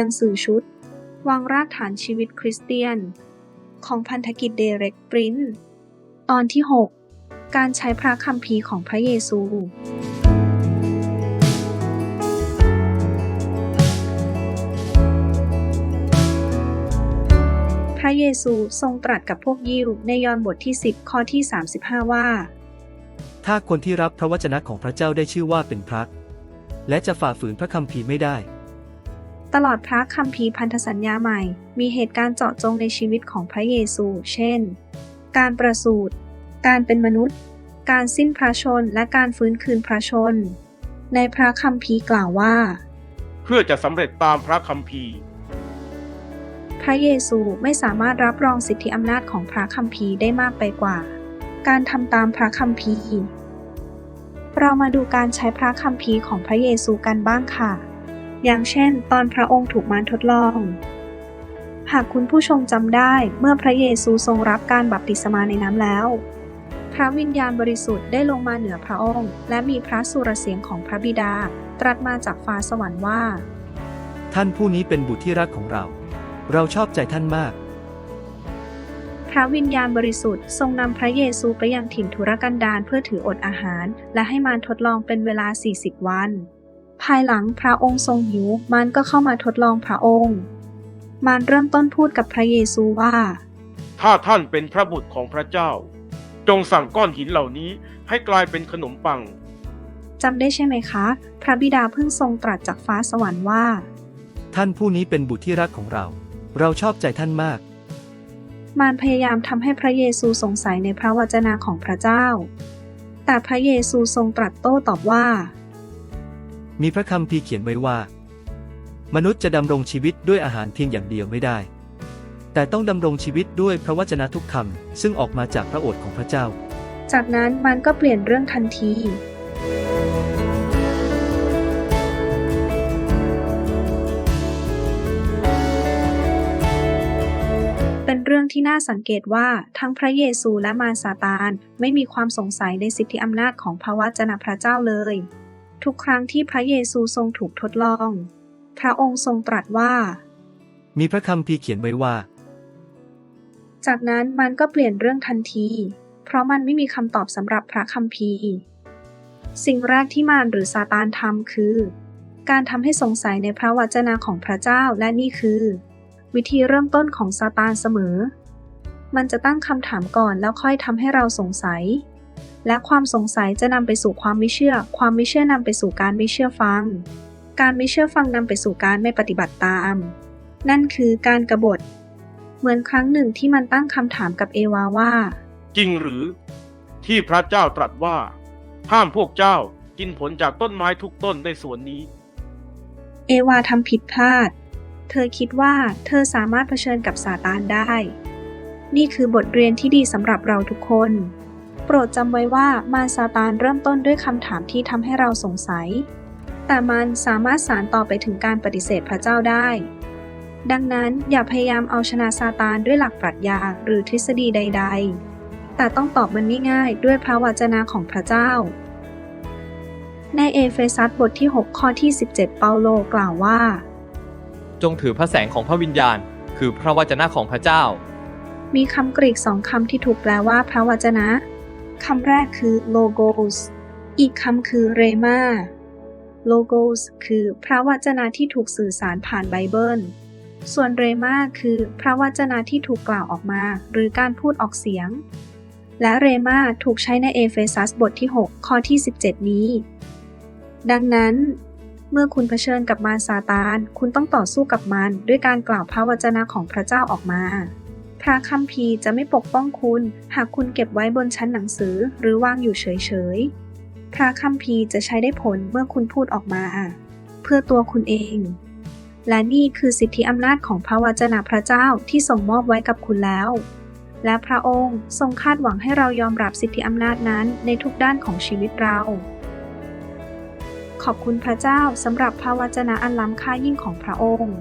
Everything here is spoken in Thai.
หนังสือชุด วางรากฐานชีวิตคริสเตียน ของพันธกิจเดเร็กปรินท์ตอนที่ 6 การใช้พระคัมภีร์ของพระเยซูพระเยซูทรงตรัสกับพวกยิวในยอห์นบทที่ 10 ข้อที่ 35 ว่า ถ้าคนที่รับพระวจนะของพระเจ้าได้ชื่อว่าเป็นพระ และจะฝ่าฝืนพระคัมภีร์ไม่ได้ ตลอดพระคัมภีร์พันธสัญญาใหม่ มีเหตุการณ์เจาะจงในชีวิตของพระเยซู เช่น การประสูติ การเป็นมนุษย์ การสิ้นพระชน และการฟื้นคืนพระชน ในพระคัมภีร์กล่าวว่า เพื่อจะสำเร็จตามพระคัมภีร์ พระเยซูไม่สามารถรับรองสิทธิอำนาจของพระคัมภีร์ได้มากไปกว่า การทำตามพระคัมภีร์ เรามาดูการใช้พระคัมภีร์ของพระเยซูกันบ้างค่ะ อย่างเช่น ตอนพระองค์ถูกมารทดลอง หากคุณผู้ชมจำได้เมื่อพระเยซูทรงรับการบัพติศมาในน้ำแล้ว พระวิญญาณบริสุทธิ์ได้ลงมาเหนือพระองค์ และมีพระสุรเสียงของพระบิดา ตรัสมาจากฟ้าสวรรค์ว่า ท่านผู้นี้เป็นบุตรที่รักของเรา เราชอบใจท่านมากพระวิญญาณบริสุทธิ์ทรงนำพระเยซูไปยังถิ่นทุรกันดารเพื่อถืออดอาหาร และให้มารทดลองเป็นเวลา 40 วัน ภายหลังพระองค์ทรงหิวมารก็เข้ามาทดลองพระองค์ มารเริ่มต้นพูดกับพระเยซูว่า ถ้าท่านเป็นพระบุตรของพระเจ้า จงสั่งก้อนหินเหล่านี้ให้กลายเป็นขนมปังจำได้ใช่ไหมคะ พระบิดาเพิ่งทรงตรัสจากฟ้าสวรรค์ว่า ท่านผู้นี้เป็นบุตรที่รักของเรา เราชอบใจท่านมาก มารพยายามทำให้พระเยซูสงสัยในพระวจนะของพระเจ้า แต่พระเยซูทรงตรัสโต้ตอบว่า มีพระคัมภีร์เขียนไว้ว่า มนุษย์จะดำรงชีวิตด้วยอาหารเพียงอย่างเดียวไม่ได้ แต่ต้องดำรงชีวิตด้วยพระวจนะทุกคำซึ่งออกมาจากพระโอษฐ์ของพระเจ้า จากนั้นมันก็เปลี่ยนเรื่องทันที เป็นเรื่องที่น่าสังเกตว่าทั้งพระเยซูและมารซาตานไม่มีความสงสัยในสิทธิอำนาจของพระวจนะพระเจ้าเลย ทุกครั้งที่พระเยซูทรงถูกทดลอง พระองค์ทรงตรัสว่า มีพระคัมภีร์เขียนไว้ว่า จากนั้นมันก็เปลี่ยนเรื่องทันที เพราะมันไม่มีคำตอบสำหรับพระคัมภีร์สิ่งแรกที่มารหรือซาตานทำคือ การทำให้สงสัยในพระวจนะของพระเจ้าและนี่คือ วิธีเริ่มต้นของซาตานเสมอ มันจะตั้งคำถามก่อนแล้วค่อยทำให้เราสงสัย และความสงสัยจะนำไปสู่ความไม่เชื่อ ความไม่เชื่อนำไปสู่การไม่เชื่อฟัง การไม่เชื่อฟังนำไปสู่การไม่ปฏิบัติตาม นั่นคือการกบฏ เหมือนครั้งหนึ่งที่มันตั้งคำถามกับเอวาว่า จริงหรือ ที่พระเจ้าตรัสว่า ห้ามพวกเจ้ากินผลจากต้นไม้ทุกต้นในสวนนี้ เอวาทำผิดพลาด เธอคิดว่าเธอสามารถเผชิญกับซาตานได้ นี่คือบทเรียนที่ดีสำหรับเราทุกคนโปรดจำไว้ว่า มารซาตานเริ่มต้นด้วยคำถามที่ทำให้เราสงสัย แต่มันสามารถสารต่อไปถึงการปฏิเสธพระเจ้าได้ ดังนั้นอย่าพยายามเอาชนะซาตานด้วยหลักปรัชญาหรือทฤษฎีใด ๆ แต่ต้องตอบมันง่ายๆด้วยพระวจนะของพระเจ้า ในเอเฟซัสบทที่ 6 ข้อที่ 17 เปาโลกล่าวว่า จงถือพระแสงของพระวิญญาณ คือพระวจนะของพระเจ้ามีคำกรีกสองคำที่ถูกแปลว่าพระวจนะ คำแรกคือ logos อีกคำคือ rema logos คือพระวจนะที่ถูกสื่อสารผ่านไบเบิล ส่วน rema คือพระวจนะที่ถูกกล่าวออกมา หรือการพูดออกเสียง และ rema ถูกใช้ในเอเฟซัสบทที่ 6 ข้อที่ 17 นี้ ดังนั้น เมื่อคุณเผชิญกับมารซาตาน คุณต้องต่อสู้กับมันด้วยการกล่าวพระวจนะของพระเจ้าออกมา พระคัมภีร์จะไม่ปกป้องคุณ หากคุณเก็บไว้บนชั้นหนังสือหรือวางอยู่เฉยๆ พระคัมภีร์จะใช้ได้ผลเมื่อคุณพูดออกมา เพื่อตัวคุณเอง และนี่คือสิทธิอำนาจของพระวจนะพระเจ้าที่ส่งมอบไว้กับคุณแล้ว และพระองค์ทรงคาดหวังให้เรายอมรับสิทธิอำนาจนั้นในทุกด้านของชีวิตเรา ขอบคุณพระเจ้าสำหรับพระวจนะอันล้ำค่ายิ่งของพระองค์